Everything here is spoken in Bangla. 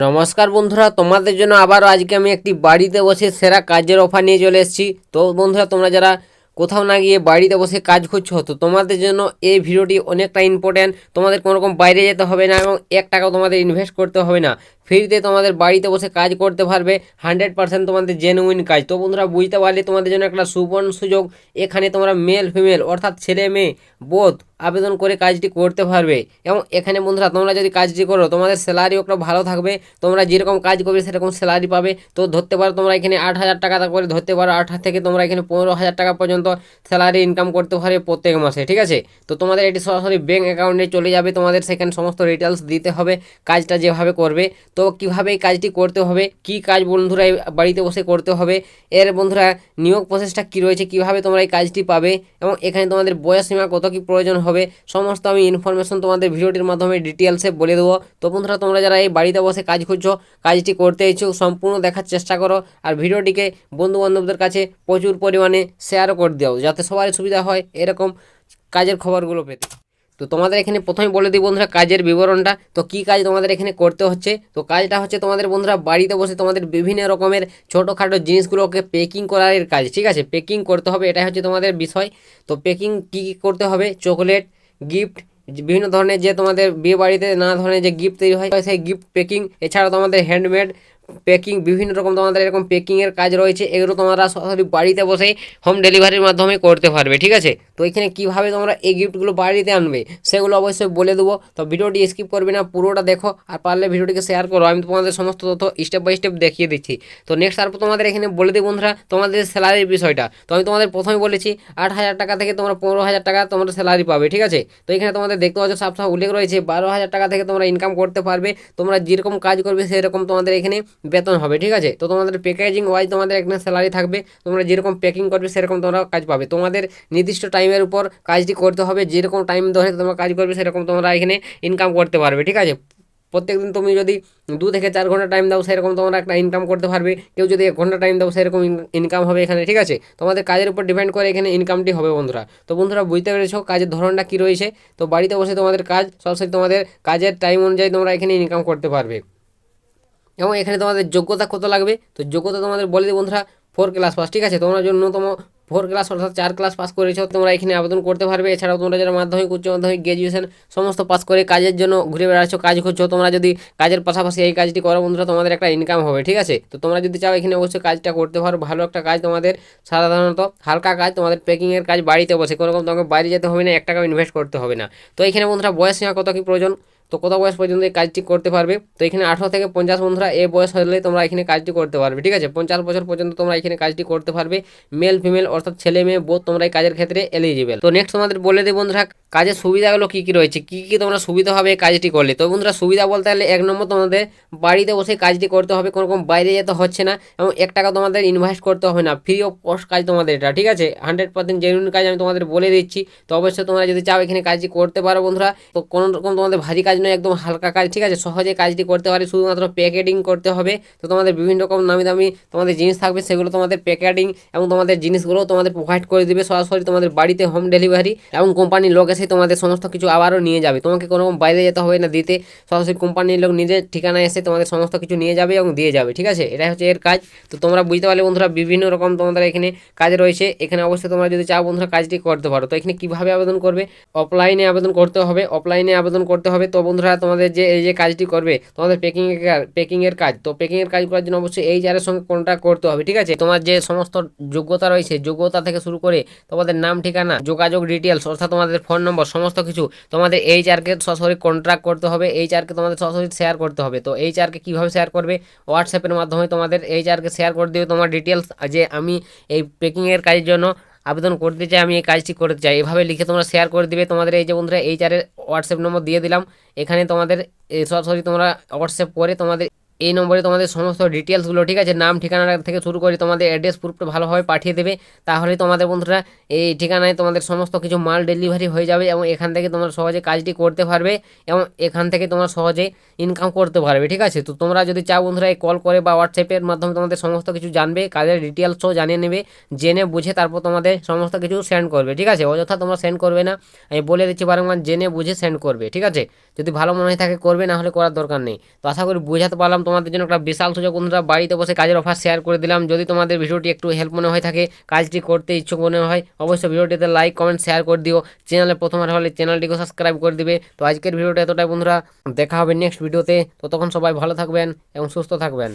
নমস্কার বন্ধুরা, তোমাদের জন্য আবারও আজকে আমি একটি বাড়িতে বসে সেরা কাজের অফার নিয়ে চলে এসেছি। তো বন্ধুরা, তোমরা যারা কোথাও না গিয়ে বাড়িতে বসে কাজ করছ, তো তোমাদের জন্য এই ভিডিওটি অনেকটা ইম্পর্ট্যান্ট তোমাদের কোনো রকম বাইরে যেতে হবে না এবং এক টাকাও তোমাদের ইনভেস্ট করতে হবে না। ফ্রিতে তোমাদের বাড়িতে বসে কাজ করতে পারবে হান্ড্রেড পার্সেন্ট তোমাদের জেনুইন কাজ। তো বন্ধুরা, বুঝতে পারলে তোমাদের জন্য একটা সুবর্ণ সুযোগ। এখানে তোমরা মেল ফিমেল অর্থাৎ ছেলে, মেয়ে বোধ আবেদন করে কাজটি করতে পারবে। এবং এখানে বন্ধুরা, তোমরা যদি কাজটি করো, তোমাদের স্যালারিও একটা ভালো থাকবে। তোমরা যেরকম কাজ করবে, সেরকম স্যালারি পাবে। তো ধরতে পারো, তোমরা এখানে আট হাজার টাকা করে ধরতে পারো। আট হাজার থেকে তোমরা এখানে পনেরো হাজার টাকা পর্যন্ত স্যালারি ইনকাম করতে পারবে প্রত্যেক মাসে, ঠিক আছে? তো তোমাদের এটি সরাসরি ব্যাঙ্ক অ্যাকাউন্টে চলে যাবে। তোমাদের সেখানে সমস্ত ডিটেলস দিতে হবে, কাজটা যেভাবে করবে। তো কীভাবে এই কাজটি করতে হবে? কি কাজ বন্ধুরা বাড়িতে বসে করতে হবে? এর বন্ধুরা, নিয়োগ প্রসেসটা কী রয়েছে? কীভাবে তোমরা এই কাজটি পাবে? এবং এখানে তোমাদের বয়স সীমা কত কী প্রয়োজন হবে? সমস্ত আমি ইনফরমেশন তোমাদের ভিডিওটির মাধ্যমে ডিটেলসে বলে দেবো। তো বন্ধুরা, তোমরা যারা এই বাড়িতে বসে কাজ করছ কাজটি করতে ইচ্ছুক, সম্পূর্ণ দেখার চেষ্টা করো। আর ভিডিওটিকে বন্ধু বান্ধবদের কাছে প্রচুর পরিমাণে শেয়ারও করে দাও, যাতে সবারই সুবিধা হয় এরকম কাজের খবরগুলো পেতে। তো তোমাদের এখানে প্রথমে বলে দিই বন্ধুরা কাজের বিবরণটা। তো কী কাজ তোমাদের এখানে করতে হচ্ছে? তো কাজটা হচ্ছে তোমাদের বন্ধুরা বাড়িতে বসে তোমাদের বিভিন্ন রকমের ছোটোখাটো জিনিসগুলোকে পেকিং করার কাজ, ঠিক আছে? পেকিং করতে হবে, এটাই হচ্ছে তোমাদের বিষয়। তো পেকিং কী কী করতে হবে? চকলেট গিফট বিভিন্ন ধরনের যে তোমাদের বিয়ে বাড়িতে নানা ধরনের যে গিফট তৈরি হয়, সেই গিফট পেকিং এছাড়াও তোমাদের হ্যান্ডমেড পেকিং বিভিন্ন রকম তোমাদের এরকম পেকিংয়ের কাজ রয়েছে, এগুলো তোমরা সরাসরি বাড়িতে বসেই হোম ডেলিভারির মাধ্যমে করতে পারবে, ঠিক আছে? তো এখানে কীভাবে তোমরা এই গিফটগুলো বাড়িতে আনবে, সেগুলো অবশ্যই বলে দেবো। তো ভিডিওটি স্কিপ করবে না, পুরোটা দেখো, আর পারলে ভিডিওটিকে শেয়ার করো, আমি তোমাদের সমস্ত তথ্য স্টেপ বাই স্টেপ দেখিয়ে দিচ্ছি। তো নেক্সট তারপর তোমাদের এখানে বলে দিই বন্ধুরা, তোমাদের স্যালারির বিষয়টা, তো আমি তোমাদের প্রথমে বলেছি, আট হাজার টাকা থেকে তোমরা পনেরো হাজার টাকা তোমরা স্যালারি পাবে, ঠিক আছে? তো এখানে তোমাদের দেখতে পাচ্ছ সাফ সাফ উল্লেখ রয়েছে, বারো হাজার টাকা থেকে তোমরা ইনকাম করতে পারবে, তোমরা যেরকম কাজ করবে সেরকম তোমাদের এখানে বেতন হবে, ঠিক আছে? তো তোমাদের প্যাকেজিং ওয়াইজ তোমাদের এখানে স্যালারি থাকবে, তোমরা যেরকম প্যাকিং করবে সেরকম তোমরা কাজ পাবে। তোমাদের নির্দিষ্ট টাইমের উপর কাজটি করতে হবে, যেরকম টাইম ধরে তোমরা কাজ করবে সেরকম তোমরা এখানে ইনকাম করতে পারবে, ঠিক আছে? প্রত্যেকদিন তুমি যদি দু থেকে চার ঘণ্টা টাইম দাও সেরকম তোমরা একটা ইনকাম করতে পারবে, কেউ যদি এক ঘণ্টা টাইম দাও সেরকম ইনকাম হবে এখানে, ঠিক আছে? তোমাদের কাজের উপর ডিপেন্ড করে এখানে ইনকামটি হবে বন্ধুরা। তো বন্ধুরা বুঝতে পেরেছ কাজের ধরনটা কী রয়েছে? তো বাড়িতে বসে তোমাদের কাজ সরাসরি তোমাদের কাজের টাইম অনুযায়ী তোমরা এখানে ইনকাম করতে পারবে। এবং এখানে তোমাদের যোগ্যতা কত লাগবে? তো যোগ্যতা তোমাদের বলে দিই বন্ধুরা ফোর ক্লাস পাস ঠিক আছে? তোমরা ন্যূনতম ফোর ক্লাস অর্থাৎ চার ক্লাস পাস করেছ, তোমরা এখানে আবেদন করতে পারবে। এছাড়াও তোমরা যারা মাধ্যমিক, উচ্চ মাধ্যমিক গ্র্যাজুয়েশন সমস্ত পাস করে কাজের জন্য ঘুরে বেড়াচ্ছ, কাজ করছ, তোমরা যদি কাজের পাশাপাশি এই কাজটি করো বন্ধুরা, তোমাদের একটা ইনকাম হবে, ঠিক আছে? তো তোমরা যদি চাও এখানে অবশ্যই কাজটা করতে পারো, ভালো একটা কাজ তোমাদের, সাধারণত হালকা কাজ, তোমাদের প্যাকিংয়ের কাজ বাড়িতে বসে, কোনো রকম তোমাকে বাইরে যেতে হবে না, এক টাকা ইনভেস্ট করতে হবে না। তো এখানে বন্ধুরা বয়স সীমা কত কী প্রয়োজন? তো কত বয়স পর্যন্ত এই কাজটি করতে পারবে। তো এখানে আঠারো থেকে পঞ্চাশ বন্ধুরা এ বয়স হলে তোমরা এখানে কাজটি করতে পারবে, ঠিক আছে? পঞ্চাশ বছর পর্যন্ত তোমরা এখানে কাজটি করতে পারবে। মেল, ফিমেল, অর্থাৎ ছেলে, মেয়ে বোধ তোমরা এই কাজের ক্ষেত্রে এলিজিবল তো নেক্সট তোমাদের বলে দিই বন্ধুরা কাজের সুবিধাগুলো কী কী রয়েছে? কী কী তোমরা সুবিধা হবে কাজটি করলে? তো বন্ধুরা, সুবিধা বলতে গেলে এক নম্বর তোমাদের বাড়িতে বসে কাজটি করতে হবে, কোনো রকম বাইরে যেতে হচ্ছে না এবং এক টাকা তোমাদের ইনভেস্ট করতে হবে না। ফ্রি অফ কস্ট কাজ তোমাদের এটা, ঠিক আছে? হান্ড্রেড পার্সেন্ট জেনুইন কাজ আমি তোমাদের বলে দিচ্ছি। তো অবশ্যই তোমরা যদি চাও এখানে কাজটি করতে পারো বন্ধুরা, তো কোনো রকম তোমাদের ভারী কাজ নয়, একদম হালকা কাজ, ঠিক আছে? সহজে কাজটি করতে পারে, শুধুমাত্র প্যাকেটিং করতে হবে। তো তোমাদের বিভিন্ন রকম নামি দামি তোমাদের জিনিস থাকবে, সেগুলো তোমাদের প্যাকেটিং এবং তোমাদের জিনিসগুলো তোমাদের প্রোভাইড করে দিবে সরাসরি তোমাদের বাড়িতে হোম ডেলিভারি এবং কোম্পানির লোক এসে তোমাদের সমস্ত কিছু আবারও নিয়ে যাবে। তোমাকে কোনো বাইরে যেতে হবে না, দিতে সরাসরি কোম্পানির লোক নিজের ঠিকানায় এসে তোমাদের সমস্ত কিছু নিয়ে যাবে এবং দিয়ে যাবে, ঠিক আছে? এটাই হচ্ছে এর কাজ। তো তোমরা বুঝতে পারলে বন্ধুরা, বিভিন্ন রকম তোমাদের এখানে কাজ রয়েছে। এখানে অবশ্যই তোমরা যদি চাও বন্ধুরা কাজটি করতে পারো। তো এখানে কীভাবে আবেদন করবে? অফলাইনে আবেদন করতে হবে অফলাইনে আবেদন করতে হবে। তো বন্ধুরা, তোমাদের যে এই যে কাজটি করবে, তোমাদের পেকিং এর কাজ, তো পেকিং এর কাজ করার জন্য অবশ্যই এই যারের সঙ্গে কন্ট্যাক্ট করতে হবে, ঠিক আছে? তোমার যে সমস্ত যোগ্যতা রয়েছে, যোগ্যতা থেকে শুরু করে তোমাদের নাম, ঠিকানা, যোগাযোগ ডিটেলস অর্থাৎ তোমাদের ফোন নম্বর, সমস্ত কিছু তোমাদের এই চারকে সরাসরি কন্ট্রাক্ট করতে হবে এই চারকে তোমাদের সরাসরি শেয়ার করতে হবে। তো এই চারকে কীভাবে শেয়ার করবে? হোয়াটসঅ্যাপের মাধ্যমে তোমাদের এই চারকে শেয়ার করে দেবে তোমার ডিটেলস যে আমি এই পেকিংয়ের কাজের জন্য আবেদন করতে চাই, আমি এই কাজটি করতে চাই। এভাবে লিখে তোমরা শেয়ার করে দিবে। তোমাদের এই যে বন্ধুরা এই চারের হোয়াটসঅ্যাপ নম্বর দিয়ে দিলাম। এখানে তোমাদের সরাসরি তোমরা হোয়াটসঅ্যাপ করে তোমাদের এই নম্বরে তোমাদের সমস্ত ডিটেলসগুলো ঠিক আছে? নাম, ঠিকানা থেকে শুরু করে তোমাদের অ্যাড্রেস প্রুফটা ভালোভাবে পাঠিয়ে দেবে। তাহলে তোমাদের বন্ধুরা এই ঠিকানায় তোমাদের সমস্ত কিছু মাল ডেলিভারি হয়ে যাবে এবং এখান থেকে তোমরা সহজে কাজটি করতে পারবে এবং এখান থেকে তোমরা সহজে ইনকাম করতে পারবে, ঠিক আছে? তো তোমরা যদি চাও বন্ধুরা এই কল করে বা হোয়াটসঅ্যাপের মাধ্যমে তোমাদের সমস্ত কিছু জানবে, কাজের ডিটেলসও জানিয়ে নেবে, জেনে বুঝে তারপর তোমাদের সমস্ত কিছু সেন্ড করবে, ঠিক আছে? অযথা তোমরা সেন্ড করবে না। আমি বলে দিচ্ছি বারংবার, জেনে বুঝে সেন্ড করবে, ঠিক আছে? যদি ভালো মনে হয় থাকে করবে, না হলে করার দরকার নেই। তো আশা করি বোঝাতে পারলাম তোমাদের জন্য একটা বিশাল সুযোগ। বন্ধুরা, বাড়িতে বসে কাজের অফার শেয়ার করে দিলাম। যদি তোমাদের ভিডিওটি একটু হেল্প মনে হয়ে থাকে, কাজটি করতে ইচ্ছুক মনে হয়, অবশ্যই ভিডিওটিতে লাইক কমেন্ট শেয়ার করে দিও। চ্যানেলে প্রথমবার হলে চ্যানেলটিকে সাবস্ক্রাইব করে দিবে। তো আজকের ভিডিওটা এতটাই, বন্ধুরা। দেখা হবে নেক্সট ভিডিওতে ততক্ষণ সবাই ভালো থাকবেন এবং সুস্থ থাকবেন।